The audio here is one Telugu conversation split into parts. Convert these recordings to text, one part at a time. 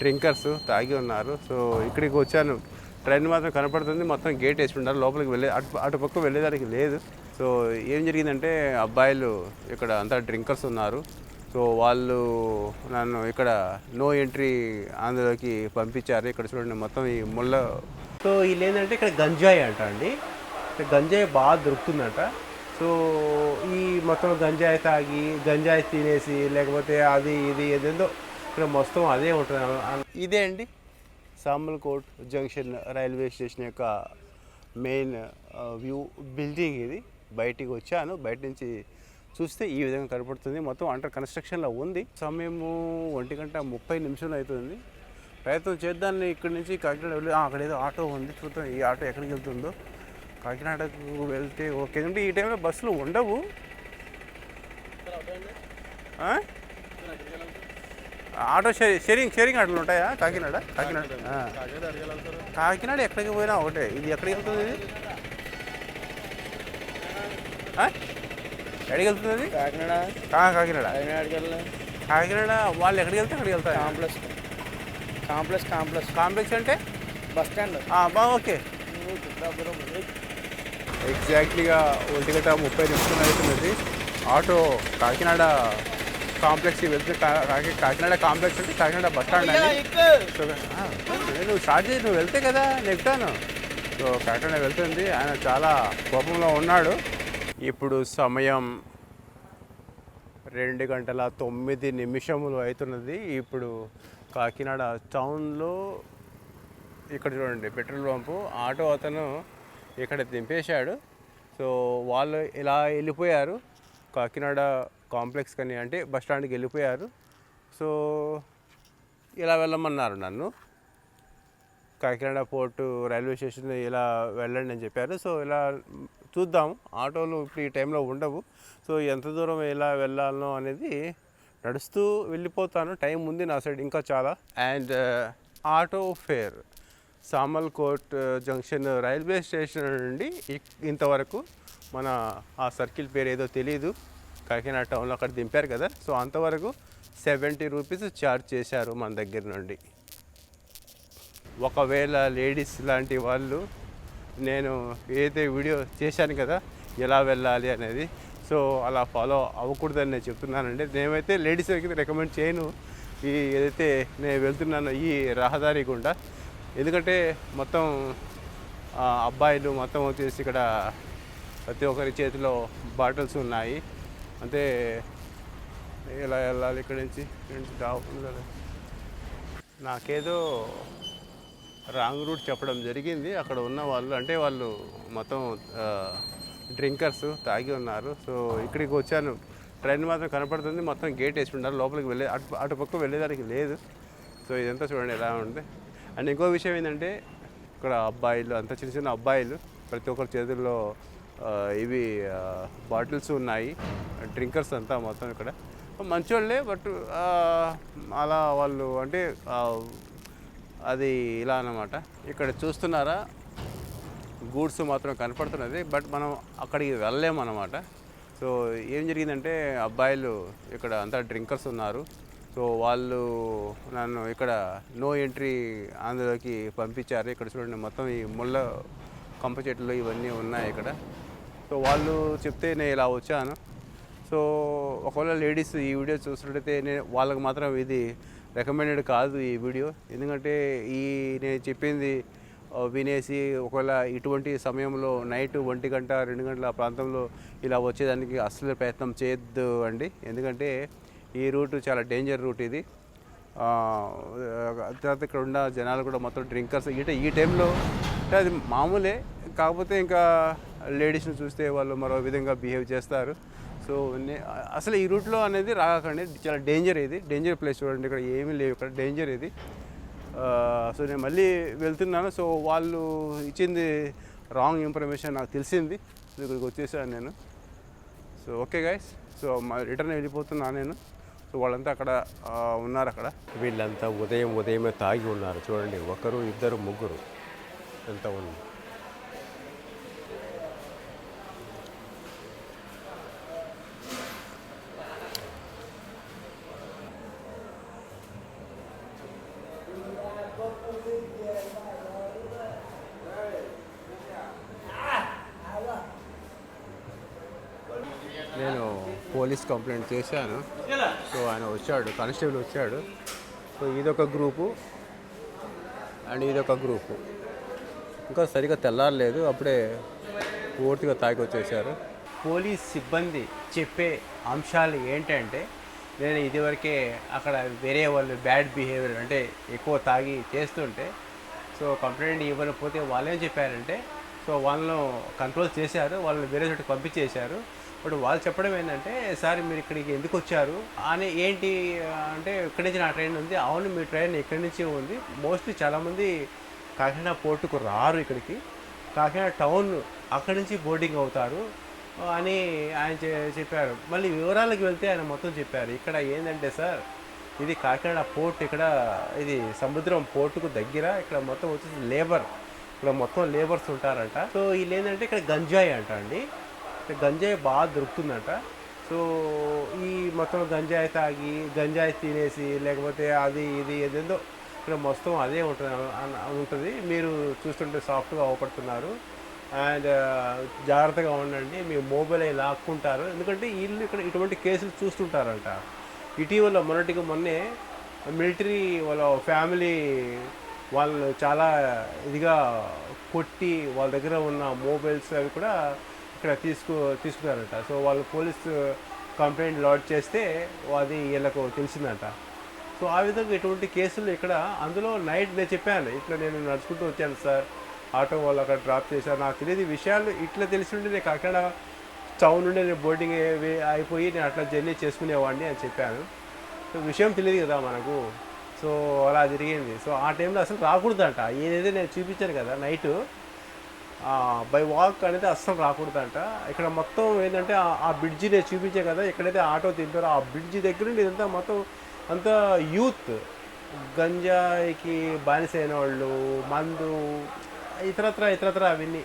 డ్రింకర్స్ తాగి ఉన్నారు. సో ఇక్కడికి వచ్చాను. ట్రైన్ మాత్రం కనపడుతుంది. మొత్తం గేట్ వేసి ఉన్నారు లోపలికి వెళ్ళే అటు అటు పక్క వెళ్ళేదానికి లేదు. సో ఏం జరిగిందంటే అబ్బాయిలు ఇక్కడ అంతా డ్రింకర్స్ ఉన్నారు. సో వాళ్ళు నన్ను ఇక్కడ నో ఎంట్రీ అందులోకి పంపించారు. ఇక్కడ చూడండి మొత్తం ఈ ముళ్ళ. సో వీళ్ళు ఏంటంటే ఇక్కడ గంజాయి అంట అండి. గంజాయి బాగా దొరుకుతుందంట. సో ఈ మొత్తం గంజాయి తాగి గంజాయి తినేసి లేకపోతే అది ఇది ఏదేదో ఇక్కడ మొత్తం అదే ఉంటుంది. ఇదే అండి సామల్కోట్ జంక్షన్ రైల్వే స్టేషన్ యొక్క మెయిన్ వ్యూ బిల్డింగ్ ఇది. బయటికి వచ్చాను. బయట నుంచి చూస్తే ఈ విధంగా కనపడుతుంది. మొత్తం అండర్ కన్స్ట్రక్షన్లో ఉంది. సమయము ఒంటి గంట ముప్పై నిమిషాలు అవుతుంది. ప్రయత్నం చేద్దాన్ని ఇక్కడి నుంచి కాకినాడ వెళ్ళి అక్కడ ఏదో ఆటో ఉంది. చూద్దాం ఈ ఆటో ఎక్కడికి వెళ్తుందో. కాకినాడకు వెళ్తే ఓకే. అంటే ఈ టైంలో బస్సులు ఉండవు. ఆటో షేరింగ్ షేరింగ్ షేరింగ్ ఆటోలు ఉంటాయా? కాకినాడ? కాకినాడ. కాకినాడ. ఎక్కడికి పోయినా ఒకటే. ఇది ఎక్కడికి వెళ్తుంది ఇది? ఎక్కడికి వెళ్తుంది? ఇది కాకినాడ. కా- కాకినాడ కాకినాడ వాళ్ళు ఎక్కడికి వెళ్తే అక్కడికి వెళ్తారు. కాంప్లెక్స్. Complex complex. కాంప్లెక్స్ అంటే? Bus stand. బా ఓకే. ఎగ్జాక్ట్లీగా ఒంటి గంట ముప్పై నిమిషాలు అవుతున్నది. ఆటో కాకినాడ కాంప్లెక్స్ వెళ్తే కాకినాడ కాంప్లెక్స్ అంటే కాకినాడ బస్ స్టాండ్ సో, ఆ, నువ్వు స్టార్ట్ చేసి నువ్వు వెళ్తే కదా నెక్టాను సో కాకినాడ వెళ్తుంది. ఆయన చాలా కోపంలో ఉన్నాడు. ఇప్పుడు సమయం రెండు గంటల తొమ్మిది నిమిషములు అవుతున్నది. ఇప్పుడు కాకినాడ టౌన్లో ఇక్కడ చూడండి పెట్రోల్ పంపు. ఆటో అతను ఇక్కడ దింపేశాడు. సో వాళ్ళు ఇలా వెళ్ళిపోయారు. కాకినాడ కాంప్లెక్స్ కని అంటే బస్ స్టాండ్కి వెళ్ళిపోయారు. సో ఇలా వెళ్ళమన్నారు నన్ను? కాకినాడ పోర్టు రైల్వే స్టేషన్ ఇలా వెళ్ళండి అని చెప్పారు. సో ఇలా చూద్దాం. ఆటోలు ఇప్పుడు ఈ టైంలో ఉండవు. సో ఎంత దూరం ఎలా వెళ్ళాలనో అనేది నడుస్తూ వెళ్ళిపోతాను. టైం ఉంది నా సైడ్ ఇంకా చాలా. And auto fare Samalkot uh, junction railway station నుండి ఇంతవరకు మన ఆ సర్కిల్ పేరు ఏదో తెలియదు కాకినాడ టౌన్లో అక్కడ దింపారు కదా. సో అంతవరకు సెవెంటీ రూపీస్ ఛార్జ్ చేశారు మన దగ్గర నుండి. ఒకవేళ లేడీస్ లాంటి వాళ్ళు నేను ఏదైతే వీడియో చేశాను కదా ఎలా వెళ్ళాలి అనేది. సో అలా ఫాలో అవ్వకూడదని నేను చెప్తున్నానండి. నేనైతే లేడీస్ అయితే రికమెండ్ చేయను. ఈ ఏదైతే నేను వెళ్తున్నానో ఈ రహదారి గుండా. ఎందుకంటే మొత్తం అబ్బాయిలు మొత్తం వచ్చేసి ఇక్కడ ప్రతి ఒక్కరి చేతిలో బాటిల్స్ ఉన్నాయి. అంటే ఎలా వెళ్ళాలి ఇక్కడ నుంచి ఇక్కడి నుంచి డాబా కదా నాకేదో రాంగ్ రూట్ చెప్పడం జరిగింది. అక్కడ ఉన్న వాళ్ళు అంటే వాళ్ళు మొత్తం డ్రింకర్స్ తాగి ఉన్నారు. సో ఇక్కడికి వచ్చాను. ట్రైన్ మాత్రం కనపడుతుంది. మొత్తం గేట్ వేసి ఉండాలి. లోపలికి వెళ్ళే అటు అటు పక్క వెళ్ళేదానికి లేదు. సో ఇదంతా చూడండి ఎలా ఉంది. అండ్ ఇంకో విషయం ఏంటంటే ఇక్కడ అబ్బాయిలు అంత చిన్న చిన్న అబ్బాయిలు ప్రతి ఒక్కరి చేతుల్లో ఇవి బాటిల్స్ ఉన్నాయి. డ్రింకర్స్ అంతా మొత్తం ఇక్కడ. మంచోళ్ళే బట్ అలా వాళ్ళు అంటే అది ఇలా అన్నమాట. ఇక్కడ చూస్తున్నారా? గూడ్స్ మాత్రం కనపడుతున్నది బట్ మనం అక్కడికి వెళ్ళలేము అన్నమాట సో ఏం జరిగిందంటే అబ్బాయిలు ఇక్కడ అంతా డ్రింకర్స్ ఉన్నారు. సో వాళ్ళు నన్ను ఇక్కడ నో ఎంట్రీ అందులోకి పంపించారు. ఇక్కడ చూడండి మొత్తం ఈ ముళ్ళ కంప చెట్లు ఇవన్నీ ఉన్నాయి ఇక్కడ. సో వాళ్ళు చెప్తే నేను ఇలా వచ్చాను. సో ఒకవేళ లేడీస్ ఈ వీడియో చూసినట్టయితే నేను వాళ్ళకి మాత్రం ఇది రికమెండెడ్ కాదు ఈ వీడియో. ఎందుకంటే ఈ నేను చెప్పింది వినేసి ఒకవేళ ఇటువంటి సమయంలో నైట్ ఒంటి గంట రెండు గంటల ప్రాంతంలో ఇలా వచ్చేదానికి అస్సలు ప్రయత్నం చేయొద్దు అండి. ఎందుకంటే ఈ రూట్ చాలా డేంజర్ రూట్ ఇది. తర్వాత ఇక్కడ ఉన్న జనాలు కూడా మొత్తం డ్రింకర్స్ ఇట ఈ టైంలో అంటే అది మామూలే. కాకపోతే ఇంకా లేడీస్ని చూస్తే వాళ్ళు మరో విధంగా బిహేవ్ చేస్తారు. సో అసలు ఈ రూట్లో అనేది రాకండి. చాలా డేంజర్ ఇది. డేంజర్ ప్లేస్ చూడండి. ఇక్కడ ఏమీ లేవు. ఇక్కడ డేంజర్ ఇది. సో నేను మళ్ళీ వెళ్తున్నాను. సో వాళ్ళు ఇచ్చింది రాంగ్ ఇన్ఫర్మేషన్ నాకు తెలిసింది. ఇక్కడికి వచ్చేసాను నేను. So okay guys. సో మా రిటర్న్ వెళ్ళిపోతున్నా నేను. సో వాళ్ళంతా అక్కడ ఉన్నారు అక్కడ. వీళ్ళంతా ఉదయం ఉదయమే తాగి ఉన్నారు. చూడండి. ఒకరు ఇద్దరు ముగ్గురు. ఎంత ఉంది? పోలీస్ కంప్లైంట్ చేశాను. సో ఆయన వచ్చాడు కానిస్టేబుల్ వచ్చాడు. సో ఇదొక గ్రూపు. అండ్ ఇదొక గ్రూపు. ఇంకా సరిగా తెల్లారలేదు అప్పుడే పూర్తిగా తాగి వచ్చేసారు పోలీస్ సిబ్బంది చెప్పే అంశాలు ఏంటంటే నేను ఇదివరకే అక్కడ వేరే వాళ్ళు బ్యాడ్ బిహేవియర్ అంటే ఎక్కువ తాగి చేస్తుంటే సో కంప్లైంట్ ఇవ్వకపోతే వాళ్ళు ఏం చెప్పారంటే సో వాళ్ళను కంట్రోల్ చేశారు వాళ్ళని వేరే చోటికి పంపించేశారు. ఇప్పుడు వాళ్ళు చెప్పడం ఏంటంటే సార్ మీరు ఇక్కడికి ఎందుకు వచ్చారు? అని ఏంటి అంటే ఇక్కడి నుంచి నా ట్రైన్ ఉంది. అవును మీ ట్రైన్ ఇక్కడి నుంచి ఉంది. మోస్ట్లీ చాలామంది కాకినాడ పోర్టుకు రారు ఇక్కడికి. కాకినాడ టౌన్ అక్కడి నుంచి బోర్డింగ్ అవుతారు అని ఆయన చెప్పారు. మళ్ళీ వివరాలకు వెళ్తే ఆయన మొత్తం చెప్పారు. ఇక్కడ ఏంటంటే సార్ ఇది కాకినాడ పోర్ట్ ఇక్కడ ఇది సముద్రం పోర్టుకు దగ్గర ఇక్కడ మొత్తం వచ్చేసి లేబర్. ఇక్కడ మొత్తం లేబర్స్ ఉంటారంట. సో వీళ్ళు ఏంటంటే ఇక్కడ గంజాయి అంట అండి. గంజాయి బాగా దొరుకుతుందంట. సో ఈ మొత్తం గంజాయి తాగి గంజాయి తినేసి లేకపోతే అది ఇది ఏదేందో ఇక్కడ మొత్తం అదే ఉంటుంది ఉంటుంది. మీరు చూస్తుంటే సాఫ్ట్గా అవపడుతున్నారు. అండ్ జాగ్రత్తగా ఉండండి. మీ మొబైల్ అయి లాక్కుంటారు. ఎందుకంటే వీళ్ళు ఇక్కడ ఇటువంటి కేసులు చూస్తుంటారంట. ఇటీవల మొన్నటికి మొన్నే మిలిటరీ వాళ్ళ ఫ్యామిలీ వాళ్ళు చాలా ఇదిగా కొట్టి వాళ్ళ దగ్గర ఉన్న మొబైల్స్ అవి కూడా ఇక్కడ తీసుకు తీసుకున్నారంట. సో వాళ్ళు పోలీస్ కంప్లైంట్ లాడ్ చేస్తే అది వీళ్ళకు తెలిసిందంట. సో ఆ విధంగా ఇటువంటి కేసులు ఇక్కడ అందులో నైట్ నేను చెప్పాను. ఇట్లా నేను నడుచుకుంటూ వచ్చాను సార్. ఆటో వాళ్ళు అక్కడ డ్రాప్ చేశారు. నాకు తెలియదు విషయాలు ఇట్లా తెలిసి ఉంటే నేను అక్కడ టౌన్ నుండి నేను బోర్డింగ్ అయిపోయి నేను అట్లా జర్నీ చేసుకునేవాడిని అని చెప్పాను. సో విషయం తెలియదు కదా మనకు. సో అలా జరిగింది. సో ఆ టైంలో అసలు రాకూడదంట. ఏదైతే నేను చూపించాను కదా నైటు బై వాక్ అనేది అస్సలు రాకూడదంట. ఇక్కడ మొత్తం ఏంటంటే ఆ- బ్రిడ్జి నేను చూపించే కదా ఎక్కడైతే ఆటో తింటారో ఆ బ్రిడ్జి దగ్గర నుండి ఇదంతా మొత్తం అంతా యూత్ గంజాయికి బానిసైన వాళ్ళు మందు ఇతరత్ర ఇతరత్ర అవన్నీ.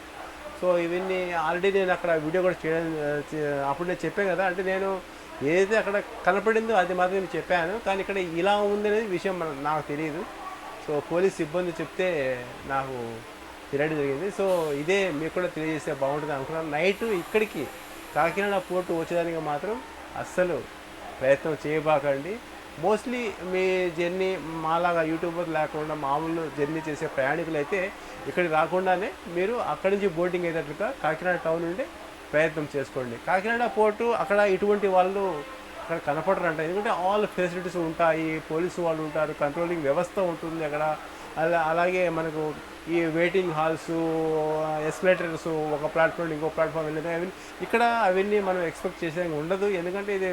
సో ఇవన్నీ ఆల్రెడీ నేను అక్కడ వీడియో కూడా చేయడం అప్పుడు నేను చెప్పాను కదా అంటే నేను ఏదైతే అక్కడ కనపడిందో అది మాత్రం నేను చెప్పాను. కానీ ఇక్కడ ఇలా ఉంది అనేది విషయం నాకు తెలియదు. సో పోలీస్ సిబ్బంది చెప్తే నాకు తినడం జరిగింది. సో ఇదే మీకు కూడా తెలియజేస్తే బాగుంటుంది అనుకున్నాను. నైట్ ఇక్కడికి కాకినాడ పోర్టు వచ్చేదానికి మాత్రం అస్సలు ప్రయత్నం చేయబాకండి. మోస్ట్లీ మీ జర్నీ మాలాగా యూట్యూబర్ లేకుండా మామూలు జర్నీ చేసే ప్రయాణికులు అయితే ఇక్కడికి రాకుండానే మీరు అక్కడి నుంచి బోటింగ్ అయ్యేటట్లుగా కాకినాడ టౌన్ నుండి ప్రయత్నం చేసుకోండి. కాకినాడ పోర్టు అక్కడ ఇటువంటి వాళ్ళు అక్కడ కనపడరంట. ఎందుకంటే ఆల్ ఫెసిలిటీస్ ఉంటాయి పోలీసు వాళ్ళు ఉంటారు కంట్రోలింగ్ వ్యవస్థ ఉంటుంది అక్కడ. అలా అలాగే మనకు ఈ వెయిటింగ్ హాల్స్ ఎస్కలేటర్స్ ఒక ప్లాట్ఫామ్ ఇంకో ప్లాట్ఫామ్ వెళ్ళినా అవన్నీ ఇక్కడ అవన్నీ మనం ఎక్స్పెక్ట్ చేసే ఉండదు. ఎందుకంటే ఇది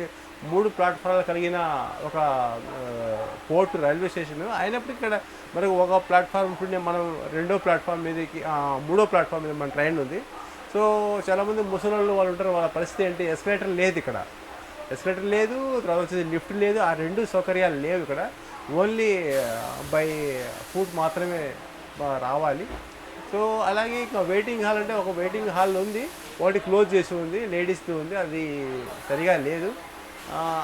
మూడు ప్లాట్ఫామ్లు కలిగిన ఒక పోర్ట్ రైల్వే స్టేషన్ అయినప్పటికీ ఇక్కడ మనకు ఒక ప్లాట్ఫామ్ ఉంటుండే మనం రెండో ప్లాట్ఫామ్ మీదకి మూడో ప్లాట్ఫామ్ మీద మన ట్రైన్ ఉంది. సో చాలామంది ముసలోళ్ళు వాళ్ళు ఉంటారు వాళ్ళ పరిస్థితి ఏంటి? ఎస్కలేటర్ లేదు ఇక్కడ. ఎస్కలేటర్ లేదు తర్వాత వచ్చేసి లిఫ్ట్ లేదు ఆ రెండు సౌకర్యాలు లేవు ఇక్కడ. ఓన్లీ బై ఫుడ్ మాత్రమే రావాలి. సో అలాగే ఇంకా వెయిటింగ్ హాల్ అంటే ఒక వెయిటింగ్ హాల్ ఉంది. ఒకటి క్లోజ్ చేసి ఉంది. లేడీస్ది ఉంది. అది సరిగా లేదు.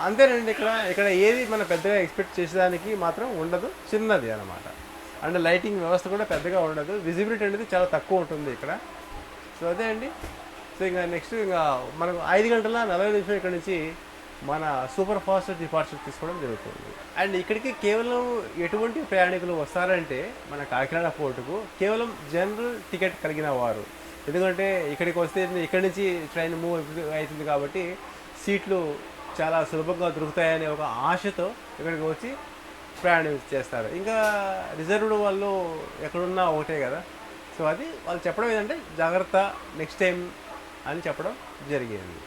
అంతేనండి ఇక్కడ. ఇక్కడ ఏది మనం పెద్దగా ఎక్స్పెక్ట్ చేసేదానికి మాత్రం ఉండదు. చిన్నది అన్నమాట. అండ్ లైటింగ్ వ్యవస్థ కూడా పెద్దగా ఉండదు. విజిబిలిటీ అనేది చాలా తక్కువ ఉంటుంది ఇక్కడ. సో అదే అండి. సో ఇంకా నెక్స్ట్ ఇంకా మనకు ఐదు గంటల నలభై నిమిషం ఇక్కడ నుంచి మన సూపర్ ఫాస్ట్ డిపార్చర్ తీసుకోవడం జరుగుతుంది. అండ్ ఇక్కడికి కేవలం ఎటువంటి ప్రయాణికులు వస్తారంటే మన కాకినాడ పోర్టుకు కేవలం జనరల్ టికెట్ కలిగిన వారు. ఎందుకంటే ఇక్కడికి వస్తే ఇక్కడి నుంచి ట్రైన్ మూవ్ అవుతుంది కాబట్టి సీట్లు చాలా సులభంగా దొరుకుతాయనే ఒక ఆశతో ఇక్కడికి వచ్చి ప్రయాణం చేస్తారు. ఇంకా రిజర్వ్డ్ వాళ్ళు ఎక్కడున్నా ఒకటే కదా. సో అది వాళ్ళు చెప్పడం ఏంటంటే జాగ్రత్త నెక్స్ట్ టైం అని చెప్పడం జరిగింది.